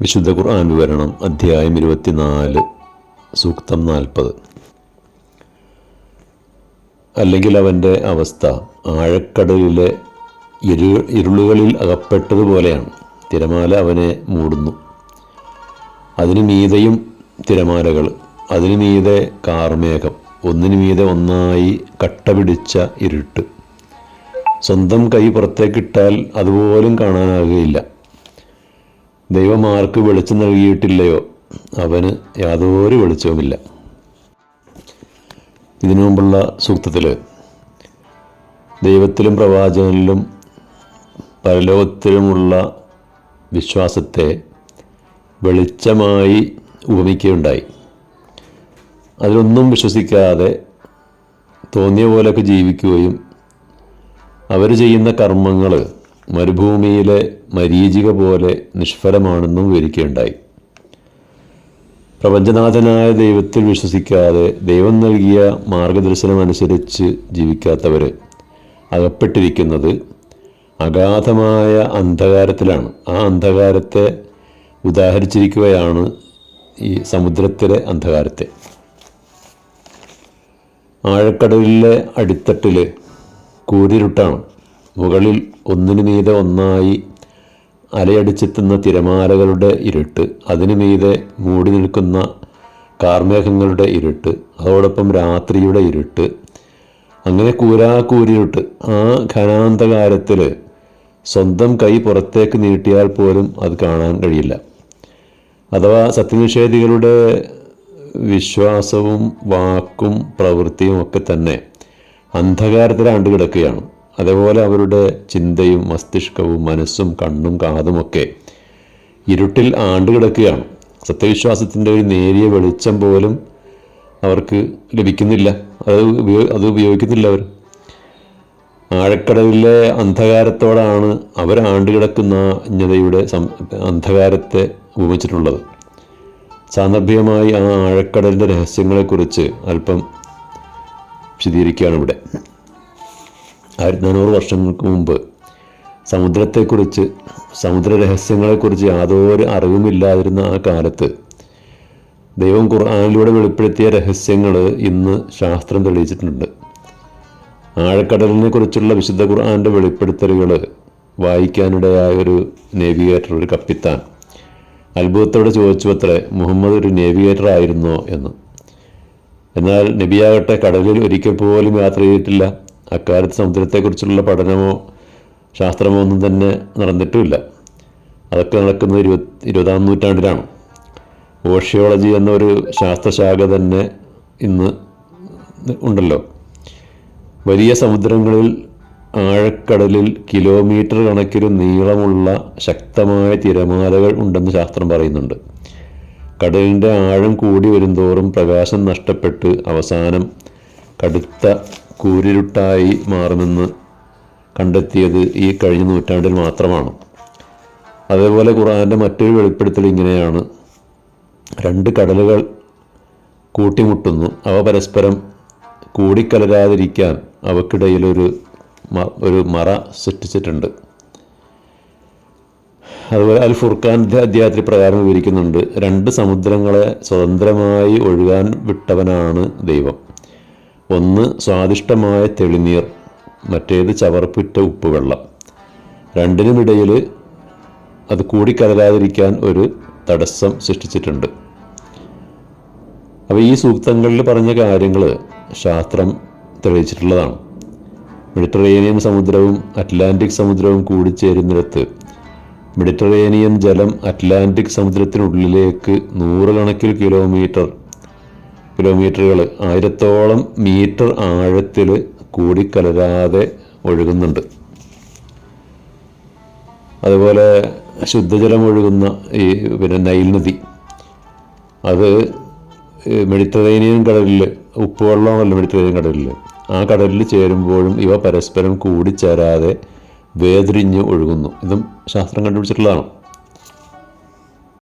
വിശുദ്ധ ഖുർആൻ വിവരണം അധ്യായം ഇരുപത്തിനാല് സൂക്തം നാൽപ്പത്. അല്ലെങ്കിൽ അവന്റെ അവസ്ഥ ആഴക്കടലിലെ ഇരു ഇരുളുകളിൽ അകപ്പെട്ടതുപോലെയാണ്. തിരമാല അവനെ മൂടുന്നു. അതിനു മീതെയും തിരമാലകൾ അതിനു മീതെ കാർമേഘം ഒന്നിനു മീതെ ഒന്നായി കട്ട പിടിച്ച ഇരുട്ട്. സ്വന്തം കൈ പുറത്തേക്കിട്ടാൽ അതുപോലും കാണാനാകുകയില്ല. ദൈവം ആർക്ക് വെളിച്ചം നൽകിയിട്ടില്ലയോ അവന് യാതൊരു വെളിച്ചവുമില്ല. ഇതിനു മുമ്പുള്ള സൂക്തത്തിൽ ദൈവത്തിലും പ്രവാചകനിലും പരലോകത്തിലുമുള്ള വിശ്വാസത്തെ വെളിച്ചമായി ഉപമിക്കുകയുണ്ടായി. അതിലൊന്നും വിശ്വസിക്കാതെ തോന്നിയ പോലെയൊക്കെ ജീവിക്കുകയും അവർ ചെയ്യുന്ന കർമ്മങ്ങൾ മരുഭൂമിയിലെ മരീചിക പോലെ നിഷ്ഫലമാണെന്നും വിവരിക്കുകയുണ്ടായി. പ്രപഞ്ചനാഥനായ ദൈവത്തിൽ വിശ്വസിക്കാതെ ദൈവം നൽകിയ മാർഗദർശനം അനുസരിച്ച് ജീവിക്കാത്തവർ അകപ്പെട്ടിരിക്കുന്നത് അഗാധമായ അന്ധകാരത്തിലാണ്. ആ അന്ധകാരത്തെ ഉദാഹരിച്ചിരിക്കുകയാണ് ഈ സമുദ്രത്തിലെ അന്ധകാരത്തെ. ആഴക്കടലിലെ അടിത്തട്ടിൽ കൂരിരുട്ടാണ്. മുകളിൽ ഒന്നിനു മീതെ ഒന്നായി അലയടിച്ചെത്തുന്ന തിരമാലകളുടെ ഇരുട്ട് അതിനു മീതെ മൂടി നിൽക്കുന്ന കാർമേഘങ്ങളുടെ ഇരുട്ട് അതോടൊപ്പം രാത്രിയുടെ ഇരുട്ട് അങ്ങനെ കൂരാക്കൂരിട്ട് ആ ഘനാന്തകാരത്തിൽ സ്വന്തം കൈ പുറത്തേക്ക് നീട്ടിയാൽ പോലും അത് കാണാൻ കഴിയില്ല. അഥവാ സത്യനിഷേധികളുടെ വിശ്വാസവും വാക്കും പ്രവൃത്തിയും ഒക്കെ തന്നെ അന്ധകാരത്തിലാണ്ട് കിടക്കുകയാണ്. അതേപോലെ അവരുടെ ചിന്തയും മസ്തിഷ്കവും മനസ്സും കണ്ണും കാതുമൊക്കെ ഇരുട്ടിൽ ആണ്ട് കിടക്കുകയാണ്. സത്യവിശ്വാസത്തിന്റെ ഒരു നേരിയ വെളിച്ചം പോലും അവർക്ക് ലഭിക്കുന്നില്ല. അത് ഉപയോ അത് ഉപയോഗിക്കുന്നില്ല അവർ. ആഴക്കടലിലെ അന്ധകാരത്തോടാണ് അവർ ആണ്ട് കിടക്കുന്ന അജ്ഞതയുടെ സം അന്ധകാരത്തെ ഉപമിച്ചിട്ടുള്ളത്. സാന്ദർഭികമായി ആ ആഴക്കടലിന്റെ രഹസ്യങ്ങളെക്കുറിച്ച് അല്പം വിശദീകരിക്കുകയാണ് ഇവിടെ. ആയിരത്തി നാനൂറ് വർഷങ്ങൾക്ക് മുമ്പ് സമുദ്രത്തെക്കുറിച്ച് സമുദ്ര രഹസ്യങ്ങളെക്കുറിച്ച് യാതൊരു അറിവുമില്ലാതിരുന്ന ആ കാലത്ത് ദൈവം ഖുർആാനിലൂടെ വെളിപ്പെടുത്തിയ രഹസ്യങ്ങൾ ഇന്ന് ശാസ്ത്രം തെളിയിച്ചിട്ടുണ്ട്. ആഴക്കടലിനെ കുറിച്ചുള്ള വിശുദ്ധ ഖുർആാന്റെ വെളിപ്പെടുത്തലുകൾ വായിക്കാനിടയായ ഒരു നേവിഗേറ്റർ ഒരു കപ്പിത്താൻ. അത്ഭുതത്തോടെ ചോദിച്ചു അത്രേ മുഹമ്മദ് ഒരു നേവിഗേറ്റർ ആയിരുന്നോ എന്ന്. എന്നാൽ നബിയാകട്ടെ കടലിൽ ഒരിക്കൽ പോലും യാത്ര ചെയ്തിട്ടില്ല. അക്കാലത്ത് സമുദ്രത്തെക്കുറിച്ചുള്ള പഠനമോ ശാസ്ത്രമോ ഒന്നും തന്നെ നടന്നിട്ടുമില്ല. അതൊക്കെ നടക്കുന്നത് ഇരുപത് ഇരുപതാം നൂറ്റാണ്ടിലാണ്. ഓഷിയോളജി എന്നൊരു ശാസ്ത്രശാഖ തന്നെ ഇന്ന് ഉണ്ടല്ലോ. വലിയ സമുദ്രങ്ങളിൽ ആഴക്കടലിൽ കിലോമീറ്റർ കണക്കിന് നീളമുള്ള ശക്തമായ തിരമാലകൾ ഉണ്ടെന്ന് ശാസ്ത്രം പറയുന്നുണ്ട്. കടലിന്റെ ആഴം കൂടി വരുന്തോറും പ്രകാശം നഷ്ടപ്പെട്ട് അവസാനം കടുത്ത കൂരിരുട്ടായി മാറുമെന്ന് കണ്ടെത്തിയത് ഈ കഴിഞ്ഞ നൂറ്റാണ്ടിൽ മാത്രമാണ്. അതേപോലെ ഖുറാന്റെ മറ്റൊരു വെളിപ്പെടുത്തൽ ഇങ്ങനെയാണ്. രണ്ട് കടലുകൾ കൂട്ടിമുട്ടുന്നു. അവ പരസ്പരം കൂടിക്കലരാതിരിക്കാൻ അവക്കിടയിലൊരു ഒരു മറ സൃഷ്ടിച്ചിട്ടുണ്ട്. അതുപോലെ അൽ ഫുർഖാന്റെ അധ്യായത്തിൽ പ്രകാരം വിവരിക്കുന്നുണ്ട് രണ്ട് സമുദ്രങ്ങളെ സ്വതന്ത്രമായി ഒഴുകാൻ വിട്ടവനാണ് ദൈവം. ഒന്ന് സ്വാദിഷ്ടമായ തെളിനീർ മറ്റേത് ചവർപ്പിറ്റ ഉപ്പുവെള്ളം. രണ്ടിനുമിടയിൽ അത് കൂടിക്കലരാതിരിക്കാൻ ഒരു തടസ്സം സൃഷ്ടിച്ചിട്ടുണ്ട്. അപ്പോൾ ഈ സൂക്തങ്ങളിൽ പറഞ്ഞ കാര്യങ്ങൾ ശാസ്ത്രം തെളിയിച്ചിട്ടുള്ളതാണ്. മെഡിറ്ററേനിയൻ സമുദ്രവും അറ്റ്ലാന്റിക് സമുദ്രവും കൂടിച്ചേരുന്നിടത്ത് മെഡിറ്ററേനിയൻ ജലം അറ്റ്ലാന്റിക് സമുദ്രത്തിനുള്ളിലേക്ക് നൂറുകണക്കിന് കിലോമീറ്റർ കിലോമീറ്ററുകൾ ആയിരത്തോളം മീറ്റർ ആഴത്തിൽ കൂടിക്കലരാതെ ഒഴുകുന്നുണ്ട്. അതുപോലെ ശുദ്ധജലം ഒഴുകുന്ന ഈ പിന്നെ നൈൽ നദി. അത് മെഡിറ്ററേനിയൻ കടലിൽ ഉപ്പുവെള്ളമല്ല മെഡിറ്ററേനിയൻ കടലിൽ ആ കടലിൽ ചേരുമ്പോഴും ഇവ പരസ്പരം കൂടിച്ചേരാതെ വേതിരിഞ്ഞ് ഒഴുകുന്നു. ഇതും ശാസ്ത്രം കണ്ടുപിടിച്ചിട്ടുള്ളതാണ്.